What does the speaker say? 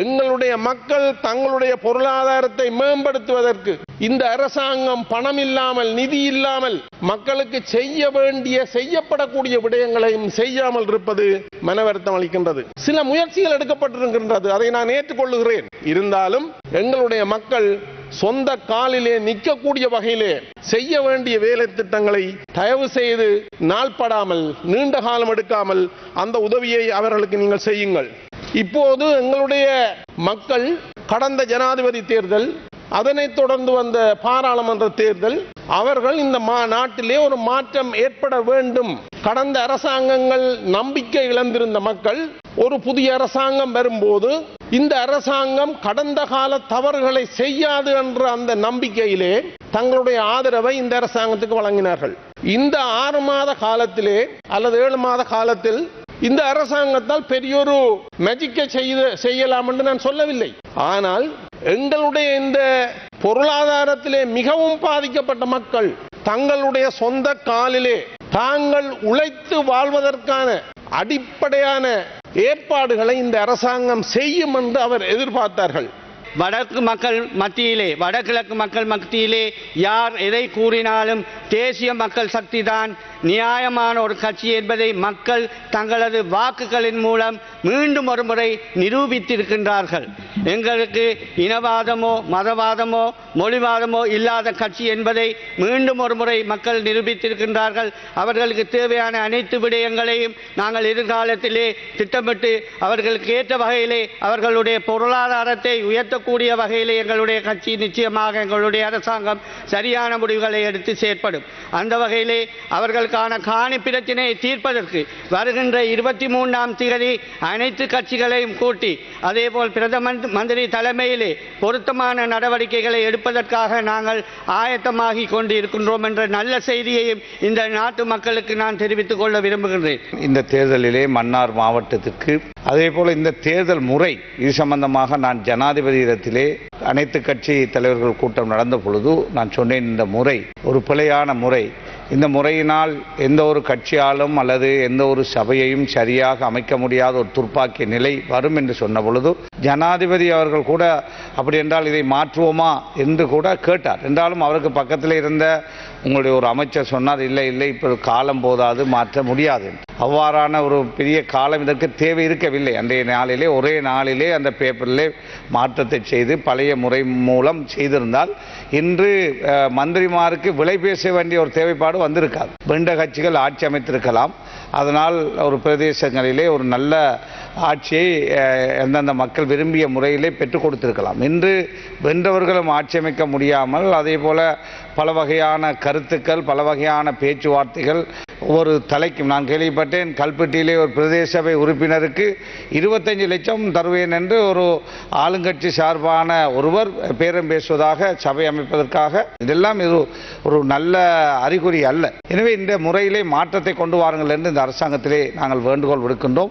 எங்களுடைய மக்கள் தங்களுடைய பொருளாதாரத்தை மேம்படுத்துவதற்கு இந்த அரசாங்கம் பணம் இல்லாமல் நிதி இல்லாமல் மக்களுக்கு செய்ய வேண்டிய செய்யப்படக்கூடிய விடயங்களையும் செய்யாமல் இருப்பது மனவருத்தம் அளிக்கின்றது. சில முயற்சிகள் எடுக்கப்பட்டிருக்கின்றது. அதை நான் ஏற்றுக்கொள்ளுகிறேன். இருந்தாலும் எங்களுடைய மக்கள் சொந்த காலிலே நிற்கக்கூடிய வகையிலே செய்ய வேண்டிய வேலை திட்டங்களை தயவு செய்து நாள்படாமல் நீண்ட காலம் எடுக்காமல் அந்த உதவியை அவர்களுக்கு நீங்கள் செய்யுங்கள். இப்போது எங்களுடைய மக்கள் கடந்த ஜனாதிபதி தேர்தல் அதனைத் தொடர்ந்து வந்த பாராளுமன்ற தேர்தல் அவர்கள் இந்த மா நாட்டிலே ஒரு மாற்றம் ஏற்பட வேண்டும். கடந்த அரசாங்கங்கள் நம்பிக்கை இழந்திருந்த மக்கள் ஒரு புதிய அரசாங்கம் வரும்போது இந்த அரசாங்கம் கடந்த கால தவறுகளை செய்யாது என்ற அந்த நம்பிக்கையிலே தங்களுடைய ஆதரவை இந்த அரசாங்கத்துக்கு வழங்கினார்கள். இந்த ஆறு மாத காலத்திலே அல்லது ஏழு மாத காலத்தில் இந்த அரசாங்கத்தால் பெரியொரு மெஜிக்க செய்து செய்யலாம் என்று நான் சொல்லவில்லை. ஆனால் எங்களுடைய இந்த பொருளாதாரத்திலே மிகவும் பாதிக்கப்பட்ட மக்கள் தங்களுடைய சொந்த காலிலே தாங்கள் உழைத்து வாழ்வதற்கான அடிப்படையான ஏற்பாடுகளை இந்த அரசாங்கம் செய்யும் என்று அவர் எதிர்பார்த்தார்கள். வடக்கு மக்கள் மத்தியிலே வடகிழக்கு மக்கள் மத்தியிலே யார் எதை கூறினாலும் தேசிய மக்கள் சக்தி தான் நியாயமான ஒரு கட்சி என்பதை மக்கள் தங்களது வாக்குகளின் மூலம் மீண்டும் ஒரு முறை நிரூபித்திருக்கின்றார்கள். எங்களுக்கு இனவாதமோ மதவாதமோ மொழிவாதமோ இல்லாத கட்சி என்பதை மீண்டும் ஒரு முறை மக்கள் நிரூபித்திருக்கின்றார்கள். அவர்களுக்கு தேவையான அனைத்து விடயங்களையும் நாங்கள் எதிர்காலத்திலே திட்டமிட்டு அவர்களுக்கு ஏற்ற வகையிலே அவர்களுடைய பொருளாதாரத்தை உயர்த்தக்கூடிய வகையிலே எங்களுடைய கட்சி நிச்சயமாக எங்களுடைய அரசாங்கம் சரியான முடிவுகளை எடுத்து செயற்படும். அந்த வகையிலே அவர்கள் அவர்களுக்கான காணி பிரச்சினையை தீர்ப்பதற்கு வருகின்ற இருபத்தி மூன்றாம் திகதி அனைத்து கட்சிகளையும் கூட்டி அதேபோல் பிரதம மந்திரி தலைமையிலே பொருத்தமான நடவடிக்கைகளை எடுப்பதற்காக நாங்கள் ஆயத்தமாகி கொண்டு இருக்கின்றோம் என்ற நல்ல செய்தியையும் இந்த நாட்டு மக்களுக்கு நான் தெரிவித்துக் கொள்ள விரும்புகின்றேன். இந்த தேர்தலிலே மன்னார் மாவட்டத்திற்கு அதே போல இந்த தேர்தல் முறை இது சம்பந்தமாக நான் ஜனாதிபதியிடத்திலே அனைத்து கட்சி தலைவர்கள் கூட்டம் நடந்த பொழுது நான் சொன்னேன் இந்த முறை ஒரு பிழையான முறை இந்த முறையினால் எந்த ஒரு கட்சியாலும் அல்லது எந்த ஒரு சபையையும் சரியாக அமைக்க முடியாத ஒரு துர்ப்பாக்கிய நிலை வரும் என்று சொன்ன பொழுது ஜனாதிபதி அவர்கள் கூட அப்படி என்றால் இதை மாற்றுவோமா என்று கூட கேட்டார். என்றாலும் அவருக்கு பக்கத்தில் இருந்த உங்களுடைய ஒரு அமைச்சர் சொன்னார் இல்லை இல்லை இப்போ காலம் போதாது மாற்ற முடியாது அவ்வாறான ஒரு பெரிய காலம் இதற்கு தேவை இருக்கவில்லை. அன்றைய நாளிலே ஒரே நாளிலே அந்த பேப்பரிலே மாற்றத்தை செய்து பழைய முறை மூலம் செய்திருந்தால் இன்று மந்திரிமாருக்கு விலை பேச வேண்டிய ஒரு தேவைப்பாடு வந்திருக்காது. வெண்ட கட்சிகள் ஆட்சி அமைத்திருக்கலாம். அதனால் ஒரு பிரதேசங்களிலே ஒரு நல்ல ஆட்சியை எந்தெந்த மக்கள் விரும்பிய முறையிலே பெற்றுக் கொடுத்திருக்கலாம். இன்று வென்றவர்களும் ஆட்சி அமைக்க முடியாமல் அதே போல பல வகையான கருத்துக்கள் பல வகையான பேச்சுவார்த்தைகள் ஒரு தலைக்கும் நான் கேள்விப்பட்டேன் கல்பட்டியிலே ஒரு பிரதேச சபை உறுப்பினருக்கு இருபத்தஞ்சு லட்சம் தருவேன் என்று ஒரு ஆளுங்கட்சி சார்பான ஒருவர் பேரம் பேசுவதாக சபை அமைப்பதற்காக. இதெல்லாம் இது ஒரு நல்ல அறிகுறி அல்ல. எனவே இந்த முறையிலே மாற்றத்தை கொண்டு வாருங்கள் என்று இந்த அரசாங்கத்திலே நாங்கள் வேண்டுகோள் விடுக்கின்றோம்.